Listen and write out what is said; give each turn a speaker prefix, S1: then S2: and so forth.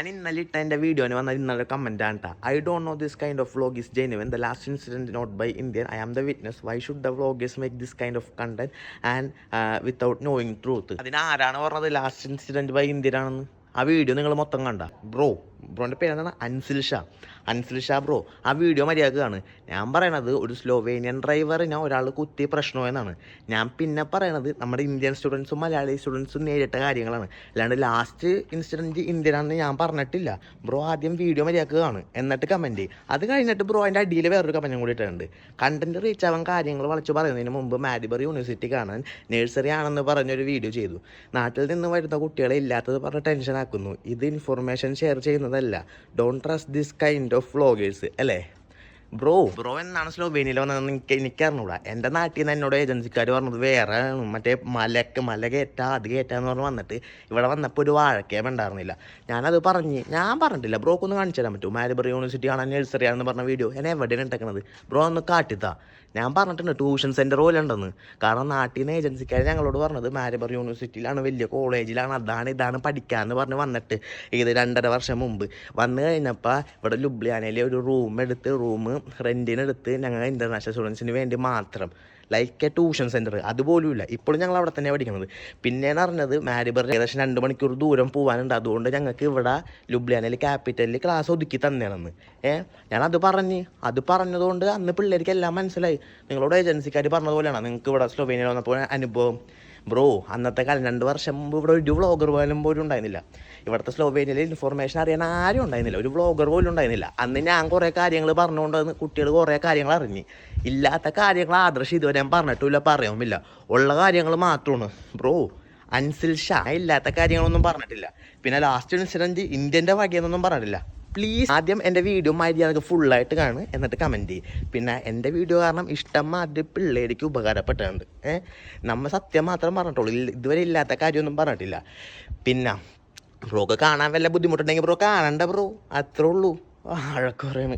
S1: ഞാൻ ഇന്നലെ ഇട്ട എന്റെ വീഡിയോന് വന്ന ഇന്നലെ കമന്റ് ആണ് കേട്ടോ I don't know this kind of vlog is genuine the last incident not by Indian I am the witness why should the vloggers make this kind of content and without knowing truth അതിന് ആരാണ് പറഞ്ഞത് last incident by Indian ആണെന്ന്? ആ video നിങ്ങൾ മൊത്തം കണ്ട. Bro ബ്രോന്റെ പേരെന്താണ്? അൻസിൽ ഷാ അൻസിൽ ഷാ ബ്രോ ആ വീഡിയോ മര്യാദക്കാണ് ഞാൻ പറയണത് ഒരു സ്ലോവേനിയൻ ഡ്രൈവറിനെ ഒരാൾ കുത്തിയ പ്രശ്നമെന്നാണ് ഞാൻ പിന്നെ പറയണത് നമ്മുടെ ഇന്ത്യൻ സ്റ്റുഡൻസും മലയാളി സ്റ്റുഡൻസും നേരിട്ട കാര്യങ്ങളാണ്. അല്ലാണ്ട് ലാസ്റ്റ് ഇൻസിഡന്റ് ഇന്ത്യനാണെന്ന് ഞാൻ പറഞ്ഞിട്ടില്ല. ബ്രോ ആദ്യം വീഡിയോ മര്യാദയ്ക്ക് കാണും. എന്നിട്ട് കമന്റ് അത് കഴിഞ്ഞിട്ട് ബ്രോ അതിന്റെ അടിയിൽ വേറൊരു കമന്റും കൂടി ഇട്ടിട്ടുണ്ട്. കണ്ടന്റ് റീച്ച് ആവാൻ കാര്യങ്ങൾ വളച്ചു പറയുന്നതിന് മുമ്പ് മാരിബർ യൂണിവേഴ്സിറ്റി കാണാൻ നേഴ്സറി ആണെന്ന് പറഞ്ഞൊരു വീഡിയോ ചെയ്തു. നാട്ടിൽ നിന്ന് വരുന്ന കുട്ടികളെ ഇല്ലാത്തത് പറഞ്ഞ് ടെൻഷൻ ആക്കുന്നു. ഇത് ഇൻഫർമേഷൻ ഷെയർ ചെയ്യുന്നതല്ല don't trust this kind of vloggers അല്ലേ? ബ്രോ ബ്രോ എന്നാണ് സ്ലോവേനിയയിൽ വന്നതെന്ന് എനിക്ക് എനിക്കറിഞ്ഞൂടാ എന്റെ നാട്ടിൽ നിന്ന് എന്നോട് ഏജൻസിക്കാർ പറഞ്ഞത് വേറെ മറ്റേ മലക്ക് മല കയറ്റാ അത് കയറ്റാന്ന് പറഞ്ഞ് വന്നിട്ട് ഇവിടെ വന്നപ്പോൾ ഒരു വാഴക്കേ ഉണ്ടായിരുന്നില്ല. ഞാനത് പറഞ്ഞ് ഞാൻ പറഞ്ഞിട്ടില്ല. ബ്രോക്ക് ഒന്ന് കാണിച്ചു തരാൻ പറ്റുമോ? മാരിബറി യൂണിവേഴ്സിറ്റി കാണാൻ നഴ്സറി ആണെന്ന് പറഞ്ഞ വീഡിയോ എന്നെ എവിടെയാണ് ഇട്ടേക്കണത് ബ്രോ ഒന്ന് കാട്ടിത്താ ഞാൻ പറഞ്ഞിട്ടുണ്ട് ട്യൂഷൻ സെന്റർ പോലെ ഉണ്ടെന്ന്. കാരണം നാട്ടിൽ നിന്ന് ഏജൻസിക്കാർ ഞങ്ങളോട് പറഞ്ഞത് മാരിബറി യൂണിവേഴ്സിറ്റിയിലാണ് വലിയ കോളേജിലാണ് അതാണ് ഇതാണ് പഠിക്കാമെന്ന് പറഞ്ഞ് വന്നിട്ട് ഇത് രണ്ടര വർഷം മുമ്പ്. വന്നു കഴിഞ്ഞപ്പോൾ ഇവിടെ ലുബ്ലിയാനയിലെ ഒരു റൂം എടുത്ത് റൂം റെന്റിനെടുത്ത് ഞങ്ങൾ ഇന്റർനാഷണൽ സ്റ്റുഡൻസിന് വേണ്ടി മാത്രം. ലൈക്ക് എ ട്യൂഷൻ സെന്റർ അതുപോലും ഇല്ല ഇപ്പോഴും ഞങ്ങൾ അവിടെ തന്നെ പഠിക്കുന്നത്. പിന്നെയാണ് അറിഞ്ഞത് മാരിബർ ഏകദേശം രണ്ട് മണിക്കൂർ ദൂരം പോകാനുണ്ട് അതുകൊണ്ട് ഞങ്ങൾക്ക് ഇവിടെ ലുബ്ലിയാനയിൽ ക്യാപിറ്റലിൽ ക്ലാസ് ഒതുക്കി തന്നെയാണെന്ന് ഏ? ഞാനത് പറഞ്ഞ്. അത് പറഞ്ഞതുകൊണ്ട് അന്ന് പിള്ളേർക്ക് എല്ലാം മനസ്സിലായി. നിങ്ങളോട് ഏജൻസിക്കാർ പറഞ്ഞതുപോലെയാണ് നിങ്ങൾക്ക് ഇവിടെ സ്ലോവേനിയ വന്നപ്പോൾ അനുഭവം. ബ്രോ അന്നത്തെ കാലം രണ്ട് വർഷം മുമ്പ് ഇവിടെ ഒരു വ്ളോഗർ പോലും പോലും ഉണ്ടായിരുന്നില്ല. ഇവിടുത്തെ സ്ലോവേനിയയിൽ ഇൻഫർമേഷൻ അറിയാൻ ആരും ഉണ്ടായിരുന്നില്ല. ഒരു വ്ളോഗർ പോലും ഉണ്ടായിരുന്നില്ല. അന്ന് ഞാൻ കുറേ കാര്യങ്ങൾ പറഞ്ഞുകൊണ്ട് കുട്ടികൾ കുറേ കാര്യങ്ങൾ അറിഞ്ഞു. ഇല്ലാത്ത കാര്യങ്ങൾ ആദർശം ഇതുവരെ പറഞ്ഞിട്ടില്ല പറയുമില്ല. ഉള്ള കാര്യങ്ങൾ മാത്രമാണ്. ബ്രോ അൻസിൽ ഷാ ഇല്ലാത്ത കാര്യങ്ങളൊന്നും പറഞ്ഞിട്ടില്ല. പിന്നെ ലാസ്റ്റ് ഇൻസിഡന്റ് ഇന്ത്യന്റെ വകയെന്നൊന്നും പറഞ്ഞിട്ടില്ല. പ്ലീസ് ആദ്യം എന്റെ വീഡിയോ മര്യാദയ്ക്ക് ഫുള്ളായിട്ട് കാണുക. എന്നിട്ട് കമന്റ് ചെയ്യും. പിന്നെ എന്റെ വീഡിയോ കാരണം ഇഷ്ടം മാതിരി പിള്ളേർക്ക് ഉപകാരപ്പെട്ടിട്ടുണ്ട്. ഏഹ് നമ്മൾ സത്യം മാത്രം പറഞ്ഞിട്ടുള്ളൂ. ഇതുവരെ ഇല്ലാത്ത കാര്യമൊന്നും പറഞ്ഞിട്ടില്ല. പിന്നെ ബ്രോക്ക് കാണാൻ വല്ല ബുദ്ധിമുട്ടുണ്ടെങ്കിൽ ബ്രോ കാണണ്ട ബ്രോ. അത്രേ ഉള്ളൂ. ആഴക്കുറയാണ്